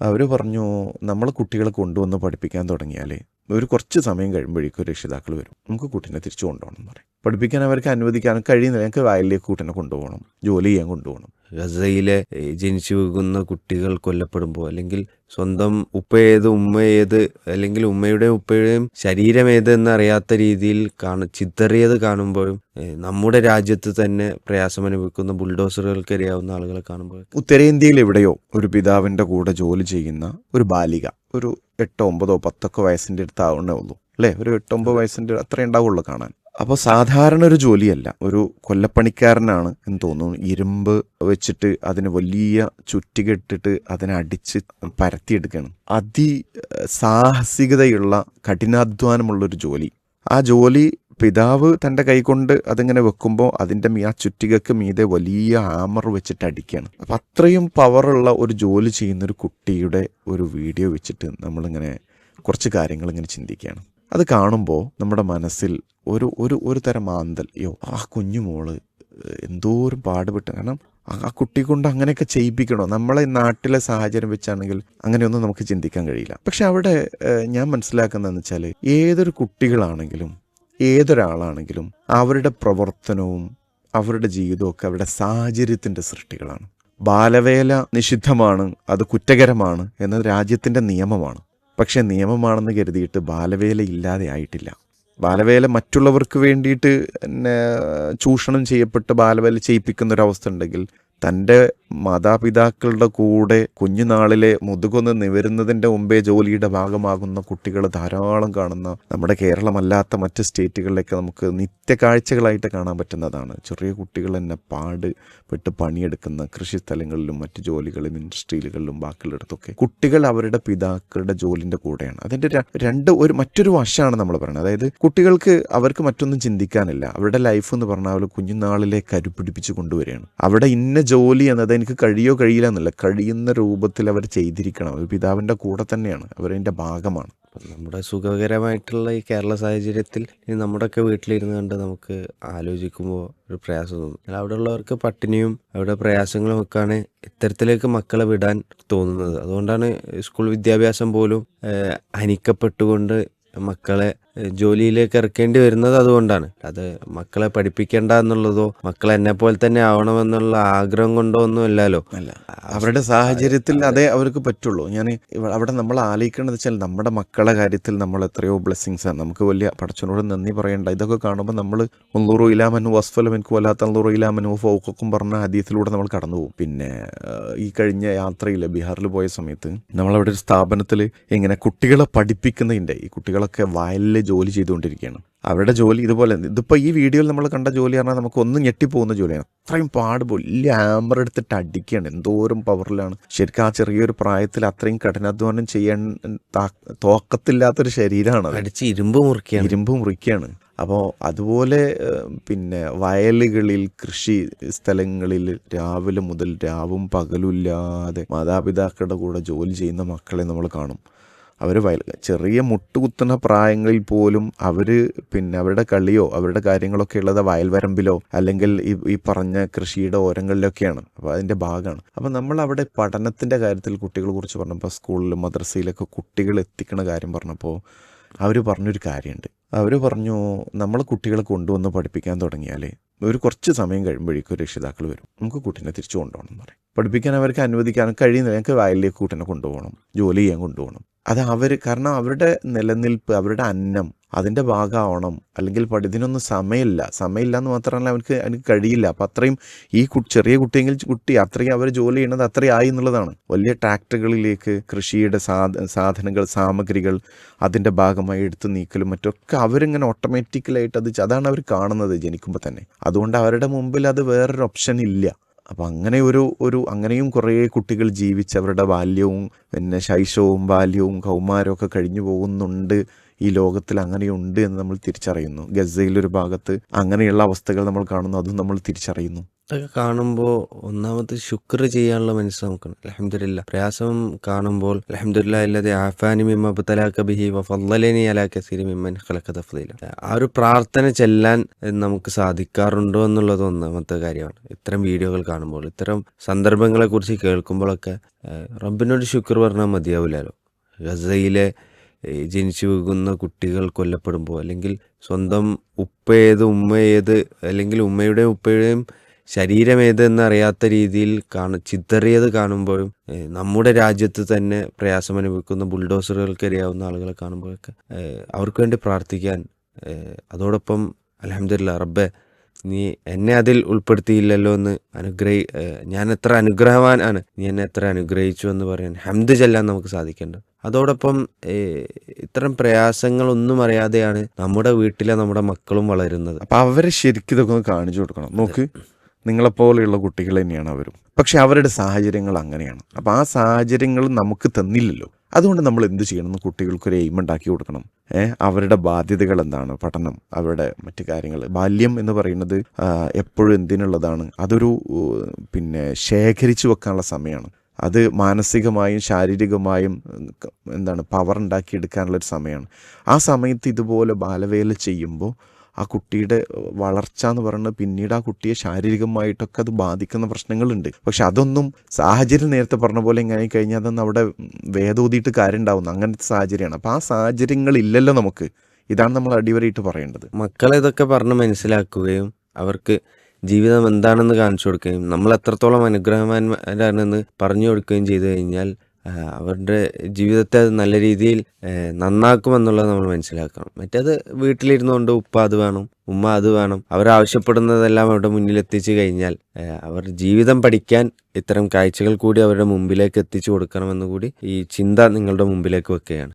അവർ പറഞ്ഞു നമ്മൾ കുട്ടികളെ കൊണ്ടുവന്ന് പഠിപ്പിക്കാൻ തുടങ്ങിയാൽ ഒരു കുറച്ച് സമയം കഴിയുമ്പോഴേക്കും രക്ഷിതാക്കൾ വരും. നമുക്ക് കുട്ടീനെ തിരിച്ചു കൊണ്ടുപോകണം എന്ന് പറയും. പഠിപ്പിക്കാൻ അവർക്ക് അനുവദിക്കാനും കഴിയുന്നില്ല. ഞങ്ങൾക്ക് വയലിലേക്ക് കൂട്ടിനെ കൊണ്ടുപോകണം. ജോലി ചെയ്യാൻ കൊണ്ടുപോകണം. ഗസയിലെ ജനിച്ചു വീകുന്ന കുട്ടികൾ കൊല്ലപ്പെടുമ്പോൾ അല്ലെങ്കിൽ സ്വന്തം ഉപ്പ ഏത് ഉമ്മ ഏത് അല്ലെങ്കിൽ ഉമ്മയുടെ ഉപ്പയുടെയും ശരീരം ഏത് എന്നറിയാത്ത രീതിയിൽ കാണ ചിതറിയത് കാണുമ്പോഴും നമ്മുടെ രാജ്യത്ത് തന്നെ പ്രയാസം അനുഭവിക്കുന്ന ബുൾഡോസറുകൾക്ക് അറിയാവുന്ന ആളുകളെ കാണുമ്പോൾ ഉത്തരേന്ത്യയിൽ എവിടെയോ ഒരു പിതാവിന്റെ കൂടെ ജോലി ചെയ്യുന്ന ഒരു ബാലിക ഒരു എട്ടോ ഒമ്പതോ പത്തൊക്കെ വയസ്സിന്റെ അടുത്ത് ആവണേ ഉള്ളൂ. അല്ലേ? ഒരു എട്ടൊമ്പത് വയസ്സിന്റെ അത്രേ ഉണ്ടാവുള്ളൂ കാണാൻ. അപ്പോൾ സാധാരണ ഒരു ജോലിയല്ല. ഒരു കൊല്ലപ്പണിക്കാരനാണ് എന്ന് തോന്നുന്നു. ഇരുമ്പ് വെച്ചിട്ട് അതിന് വലിയ ചുറ്റുകെട്ടിട്ട് അതിനെ അടിച്ച് പരത്തിയെടുക്കുകയാണ്. അതി സാഹസികതയുള്ള കഠിനാധ്വാനമുള്ളൊരു ജോലി. ആ ജോലി പിതാവ് തന്റെ കൈകൊണ്ട് അതിങ്ങനെ വെക്കുമ്പോൾ അതിന്റെ ആ ചുറ്റികക്ക് മീതെ വലിയ ആമർ വെച്ചിട്ട് അടിക്കുകയാണ്. അപ്പം അത്രയും പവറുള്ള ഒരു ജോലി ചെയ്യുന്നൊരു കുട്ടിയുടെ ഒരു വീഡിയോ വെച്ചിട്ട് നമ്മളിങ്ങനെ കുറച്ച് കാര്യങ്ങൾ ഇങ്ങനെ ചിന്തിക്കുകയാണ്. അത് കാണുമ്പോൾ നമ്മുടെ മനസ്സിൽ ഒരു ഒരു ഒരു തരം ആന്തൽ യോ ആ കുഞ്ഞു മോൾ എന്തോരം പാടുപെട്ട് കാരണം ആ- കുട്ടി കൊണ്ട് അങ്ങനെയൊക്കെ ചെയ്യിപ്പിക്കണോ? നമ്മളെ നാട്ടിലെ സാഹചര്യം വെച്ചാണെങ്കിൽ അങ്ങനെയൊന്നും നമുക്ക് ചിന്തിക്കാൻ കഴിയില്ല. പക്ഷെ അവിടെ ഞാൻ മനസ്സിലാക്കുന്നതെന്ന് വെച്ചാൽ ഏതൊരു കുട്ടികളാണെങ്കിലും ഏതൊരാളാണെങ്കിലും അവരുടെ പ്രവർത്തനവും അവരുടെ ജീവിതവും ഒക്കെ അവരുടെ സാഹചര്യത്തിന്റെ സൃഷ്ടികളാണ്. ബാലവേല നിഷിദ്ധമാണ് അത് കുറ്റകരമാണ് എന്നത് രാജ്യത്തിന്റെ നിയമമാണ്. പക്ഷേ നിയമമാണെന്ന് കരുതിയിട്ട് ബാലവേല ഇല്ലാതെ ആയിട്ടില്ല. ബാലവേല മറ്റുള്ളവർക്ക് വേണ്ടിയിട്ട് ചൂഷണം ചെയ്യപ്പെട്ട് ബാലവേല ചെയ്യിപ്പിക്കുന്ന ഒരു അവസ്ഥ ഉണ്ടെങ്കിൽ തന്റെ മാതാപിതാക്കളുടെ കൂടെ കുഞ്ഞുനാളിലെ മുതുകൊന്ന് നിവരുന്നതിന്റെ മുമ്പേ ജോലിയുടെ ഭാഗമാകുന്ന കുട്ടികൾ ധാരാളം കാണുന്ന നമ്മുടെ കേരളമല്ലാത്ത മറ്റ് സ്റ്റേറ്റുകളിലൊക്കെ നമുക്ക് നിത്യകാഴ്ചകളായിട്ട് കാണാൻ പറ്റുന്നതാണ്. ചെറിയ കുട്ടികൾ തന്നെ പാടുപെട്ട് പണിയെടുക്കുന്ന കൃഷിസ്ഥലങ്ങളിലും മറ്റ് ജോലികളിലും ഇൻഡസ്ട്രിയിലുകളിലും ബാക്കിയുള്ളിടത്തൊക്കെ കുട്ടികൾ അവരുടെ പിതാക്കളുടെ ജോലിന്റെ കൂടെയാണ്. അതിന്റെ രണ്ട് ഒരു മറ്റൊരു വശമാണ് നമ്മൾ പറയുന്നത്. അതായത് കുട്ടികൾക്ക് അവർക്ക് മറ്റൊന്നും ചിന്തിക്കാനില്ല. അവരുടെ ലൈഫ് എന്ന് പറഞ്ഞാൽ കുഞ്ഞുനാളിലെ കരുപിടിപ്പിച്ച് കൊണ്ടുവരികയാണ്. അവിടെ ഇന്ന ജോലി എന്നത് എനിക്ക് കഴിയോ കഴിയില്ല എന്നല്ല. കഴിയുന്ന രൂപത്തിൽ അവർ ചെയ്തിരിക്കണം. അവർ പിതാവിന്റെ കൂടെ തന്നെയാണ്. അവരതിന്റെ ഭാഗമാണ്. നമ്മുടെ സുഖകരമായിട്ടുള്ള ഈ കേരള സാഹചര്യത്തിൽ നമ്മുടെയൊക്കെ വീട്ടിലിരുന്ന് കണ്ട് നമുക്ക് ആലോചിക്കുമ്പോൾ ഒരു പ്രയാസം തോന്നും. അവിടെ ഉള്ളവർക്ക് പട്ടിണിയും അവിടെ പ്രയാസങ്ങളും ഒക്കെയാണ് ഇത്തരത്തിലേക്ക് മക്കളെ വിടാൻ തോന്നുന്നത്. അതുകൊണ്ടാണ് സ്കൂൾ വിദ്യാഭ്യാസം പോലും ഹനിക്കപ്പെട്ടുകൊണ്ട് മക്കളെ ജോലിയിലേക്ക് ഇറക്കേണ്ടി വരുന്നത് അതുകൊണ്ടാണ്. അത് മക്കളെ പഠിപ്പിക്കേണ്ട എന്നുള്ളതോ മക്കൾ എന്നെ പോലെ തന്നെ ആവണമെന്നുള്ള ആഗ്രഹം കൊണ്ടോ ഒന്നും അല്ലല്ലോ അല്ല. അവരുടെ സാഹചര്യത്തിൽ അതേ. അവർക്ക് പറ്റുള്ളൂ. ഞാൻ അവിടെ നമ്മൾ ആലോചിക്കേണ്ടത് വെച്ചാൽ നമ്മുടെ മക്കളെ കാര്യത്തിൽ നമ്മൾ എത്രയോ ബ്ലെസ്സിങ്സ് ആണ്. നമുക്ക് വലിയ പടച്ചനോട് നന്ദി പറയേണ്ട. ഇതൊക്കെ കാണുമ്പോൾ നമ്മൾ ഒന്നൂറു ഇലാമനു വസ്ഫലം എനിക്ക് വല്ലാത്ത അന്നൂറു ഇലാമനു ഫൗക്കും പറഞ്ഞ ഹദീസിലൂടെ നമ്മൾ കടന്നു പോകും. പിന്നെ ഈ കഴിഞ്ഞ യാത്രയിൽ ബീഹാറിൽ പോയ സമയത്ത് നമ്മളവിടെ ഒരു സ്ഥാപനത്തിൽ ഇങ്ങനെ കുട്ടികളെ പഠിപ്പിക്കുന്നതിന്റെ ഈ കുട്ടികളൊക്കെ വയലിൽ ജോലി ചെയ്തുകൊണ്ടിരിക്കുകയാണ്. അവരുടെ ജോലി ഇതുപോലെ ഇതിപ്പോൾ ഈ വീഡിയോയിൽ നമ്മൾ കണ്ട ജോലി പറഞ്ഞാൽ നമുക്ക് ഒന്ന് ഞെട്ടിപ്പോകുന്ന ജോലിയാണ്. അത്രയും പാട് വലിയ ഹാമർ എടുത്തിട്ട് അടിക്കുകയാണ്. എന്തോരം പവറിലാണ് ശരിക്കും ആ ചെറിയൊരു പ്രായത്തിൽ അത്രയും കഠിനാധ്വാനം ചെയ്യാൻ തോക്കത്തില്ലാത്തൊരു ശരീരമാണ് അടിച്ച് ഇരുമ്പ് മുറിക്കുകയാണ്. ഇരുമ്പ് മുറിക്കുകയാണ്. അപ്പോൾ അതുപോലെ പിന്നെ വയലുകളിൽ കൃഷി സ്ഥലങ്ങളിൽ രാവിലെ മുതൽ രാവും പകലുമില്ലാതെ മാതാപിതാക്കളുടെ കൂടെ ജോലി ചെയ്യുന്ന മക്കളെ നമ്മൾ കാണും. അവർ വയൽ ചെറിയ മുട്ടുകുത്തുന്ന പ്രായങ്ങളിൽ പോലും അവർ പിന്നെ അവരുടെ കളിയോ അവരുടെ കാര്യങ്ങളൊക്കെ ഉള്ളത് വയൽവരമ്പിലോ അല്ലെങ്കിൽ ഈ ഈ പറഞ്ഞ കൃഷിയുടെ ഓരങ്ങളിലൊക്കെയാണ്. അപ്പോൾ അതിന്റെ ഭാഗമാണ്. അപ്പോൾ നമ്മൾ അവിടെ പഠനത്തിന്റെ കാര്യത്തിൽ കുട്ടികളെ കുറിച്ച് പറഞ്ഞപ്പോൾ സ്കൂളിലും മദ്രസയിലൊക്കെ കുട്ടികൾ എത്തിക്കുന്ന കാര്യം പറഞ്ഞപ്പോൾ അവർ പറഞ്ഞൊരു കാര്യമുണ്ട് അവർ പറഞ്ഞു നമ്മൾ കുട്ടികളെ കൊണ്ടുവന്ന് പഠിപ്പിക്കാൻ തുടങ്ങിയാൽ ഒരു കുറച്ച് സമയം കഴിയുമ്പോഴേക്കും രക്ഷിതാക്കൾ വരും. നമുക്ക് കുട്ടീനെ തിരിച്ചു കൊണ്ടുപോകണം എന്ന് പറയും. പഠിപ്പിക്കാൻ അവർക്ക് അനുവദിക്കാൻ കഴിയുന്നില്ല. ഞങ്ങൾക്ക് വയലിലേക്ക് കുട്ടീനെ കൊണ്ടുപോകണം. ജോലി ചെയ്യാൻ കൊണ്ടുപോകണം. അത് അവർ കാരണം അവരുടെ നിലനിൽപ്പ് അവരുടെ അന്നം അതിന്റെ ഭാഗമാവണം. അല്ലെങ്കിൽ പഠിതിനൊന്നും സമയമില്ല. സമയമില്ല എന്ന് മാത്രമല്ല അവർക്ക് അതിന് കഴിയില്ല. അപ്പം അത്രയും ഈ ചെറിയ കുട്ടിയെങ്കിൽ കുട്ടി അത്രയും അവർ ജോലി ചെയ്യുന്നത് ആയി എന്നുള്ളതാണ്. വലിയ ട്രാക്ടറുകളിലേക്ക് കൃഷിയുടെ സാധ സാധനങ്ങൾ സാമഗ്രികൾ അതിന്റെ ഭാഗമായി എടുത്തു നീക്കലും മറ്റൊക്കെ അവരിങ്ങനെ ഓട്ടോമാറ്റിക്കലായിട്ട് അത് അതാണ് അവർ കാണുന്നത് ജനിക്കുമ്പോൾ തന്നെ. അതുകൊണ്ട് അവരുടെ മുമ്പിൽ അത് വേറൊരു ഓപ്ഷൻ ഇല്ല. അപ്പം അങ്ങനെ ഒരു ഒരു അങ്ങനെയും കുറേ കുട്ടികൾ ജീവിച്ച് അവരുടെ ബാല്യവും പിന്നെ ശൈശവും ബാല്യവും കൗമാരവും ഒക്കെ കഴിഞ്ഞു പോകുന്നുണ്ട്. ഈ ലോകത്തിൽ അങ്ങനെയുണ്ട് എന്ന് നമ്മൾ തിരിച്ചറിയുന്നു. ഗസയിലൊരു ഭാഗത്ത് അങ്ങനെയുള്ള അവസ്ഥകൾ നമ്മൾ കാണുന്നു അതും നമ്മൾ തിരിച്ചറിയുന്നു. അതൊക്കെ കാണുമ്പോൾ ഒന്നാമത് ശുക്ർ ചെയ്യാനുള്ള മനസ്സ് നമുക്ക് അലഹമില്ല പ്രയാസം കാണുമ്പോൾ അലഹമില്ല ബിഹി തഫ്ലീല ആ ഒരു പ്രാർത്ഥന ചെല്ലാൻ നമുക്ക് സാധിക്കാറുണ്ടോ എന്നുള്ളത് ഒന്നാമത്തെ കാര്യമാണ്. ഇത്തരം വീഡിയോകൾ കാണുമ്പോൾ ഇത്തരം സന്ദർഭങ്ങളെ കുറിച്ച് കേൾക്കുമ്പോഴൊക്കെ റബ്ബിനോട് ശുക്ർ പറഞ്ഞാൽ മതിയാവില്ലല്ലോ. ഗസയിലെ ജനിച്ചു വീകുന്ന കുട്ടികൾ കൊല്ലപ്പെടുമ്പോൾ അല്ലെങ്കിൽ സ്വന്തം ഉപ്പ ഏത് ഉമ്മ ഏത് അല്ലെങ്കിൽ ഉമ്മയുടെയും ഉപ്പയുടെയും ശരീരം ഏതെന്ന് എന്നറിയാത്ത രീതിയിൽ കാണ ചിതറിയത് കാണുമ്പോഴും നമ്മുടെ രാജ്യത്ത് തന്നെ പ്രയാസം അനുഭവിക്കുന്ന ബുൾഡോസറുകൾക്ക് അറിയാവുന്ന ആളുകളെ കാണുമ്പോഴൊക്കെ അവർക്ക് വേണ്ടി പ്രാർത്ഥിക്കാൻ അതോടൊപ്പം അലഹമില്ല റബ്ബെ നീ എന്നെ അതിൽ ഉൾപ്പെടുത്തിയില്ലല്ലോ എന്ന് അനുഗ്രഹി ഞാൻ എത്ര അനുഗ്രഹവാനാണ് നീ എന്നെ എത്ര അനുഗ്രഹിച്ചു എന്ന് പറയാൻ ഹംദ് ചെല്ലാൻ നമുക്ക് സാധിക്കേണ്ട അതോടൊപ്പം ഇത്തരം പ്രയാസങ്ങളൊന്നും അറിയാതെയാണ് നമ്മുടെ വീട്ടിലെ നമ്മുടെ മക്കളും വളരുന്നത്. അപ്പം അവരെ ശരിക്കും ഇതൊക്കെ കാണിച്ചു കൊടുക്കണം. നോക്ക് നിങ്ങളെപ്പോലെയുള്ള കുട്ടികൾ തന്നെയാണ് അവരും. പക്ഷെ അവരുടെ സാഹചര്യങ്ങൾ അങ്ങനെയാണ്. അപ്പോൾ ആ സാഹചര്യങ്ങൾ നമുക്ക് തന്നില്ലല്ലോ. അതുകൊണ്ട് നമ്മൾ എന്ത് ചെയ്യണം കുട്ടികൾക്കൊരു കുട്ടികൾക്ക് എയിം ഉണ്ടാക്കി കൊടുക്കണം. അവരുടെ ബാധ്യതകൾ എന്താണ്? പഠനം അവരുടെ മറ്റു കാര്യങ്ങൾ. ബാല്യം എന്ന് പറയുന്നത് എപ്പോഴും എന്തിനുള്ളതാണ്? അതൊരു പിന്നെ ശേഖരിച്ചു വെക്കാനുള്ള സമയമാണ്. അത് മാനസികമായും ശാരീരികമായും എന്താണ് പവർ ഉണ്ടാക്കിയെടുക്കാനുള്ളൊരു സമയമാണ്. ആ സമയത്ത് ഇതുപോലെ ബാലവേല ചെയ്യുമ്പോൾ ആ കുട്ടിയുടെ വളർച്ച എന്ന് പറയുന്നത് പിന്നീട് ആ കുട്ടിയെ ശാരീരികമായിട്ടൊക്കെ അത് ബാധിക്കുന്ന പ്രശ്നങ്ങളുണ്ട്. പക്ഷെ അതൊന്നും സാഹചര്യം നേരത്തെ പറഞ്ഞ പോലെ ഇങ്ങനെ കഴിഞ്ഞാൽ അതൊന്നും അവിടെ വേദോതിയിട്ട് കാര്യം ഉണ്ടാവുന്നു അങ്ങനത്തെ സാഹചര്യമാണ്. അപ്പോൾ ആ സാഹചര്യങ്ങൾ ഇല്ലല്ലോ നമുക്ക്. ഇതാണ് നമ്മൾ അടിവരയിട്ട് പറയേണ്ടത്. മക്കളെ ഇതൊക്കെ പറഞ്ഞ് മനസ്സിലാക്കുകയും അവർക്ക് ജീവിതം എന്താണെന്ന് കാണിച്ചു കൊടുക്കുകയും നമ്മൾ എത്രത്തോളം അനുഗ്രഹവാന്മാരാണെന്ന് പറഞ്ഞു കൊടുക്കുകയും ചെയ്തു കഴിഞ്ഞാൽ അവരുടെ ജീവിതത്തെ അത് നല്ല രീതിയിൽ നന്നാക്കുമെന്നുള്ളത് നമ്മൾ മനസ്സിലാക്കണം. മറ്റേത് വീട്ടിലിരുന്നുകൊണ്ട് ഉപ്പ അത് വേണം ഉമ്മ അത് വേണം. അവരാവശ്യപ്പെടുന്നതെല്ലാം അവരുടെ മുന്നിൽ എത്തിച്ചു കഴിഞ്ഞാൽ അവർ ജീവിതം പഠിക്കാൻ ഇത്തരം കാഴ്ചകൾ കൂടി അവരുടെ മുമ്പിലേക്ക് എത്തിച്ചു കൊടുക്കണമെന്ന് കൂടി ഈ ചിന്ത നിങ്ങളുടെ മുമ്പിലേക്ക് വെക്കുകയാണ്.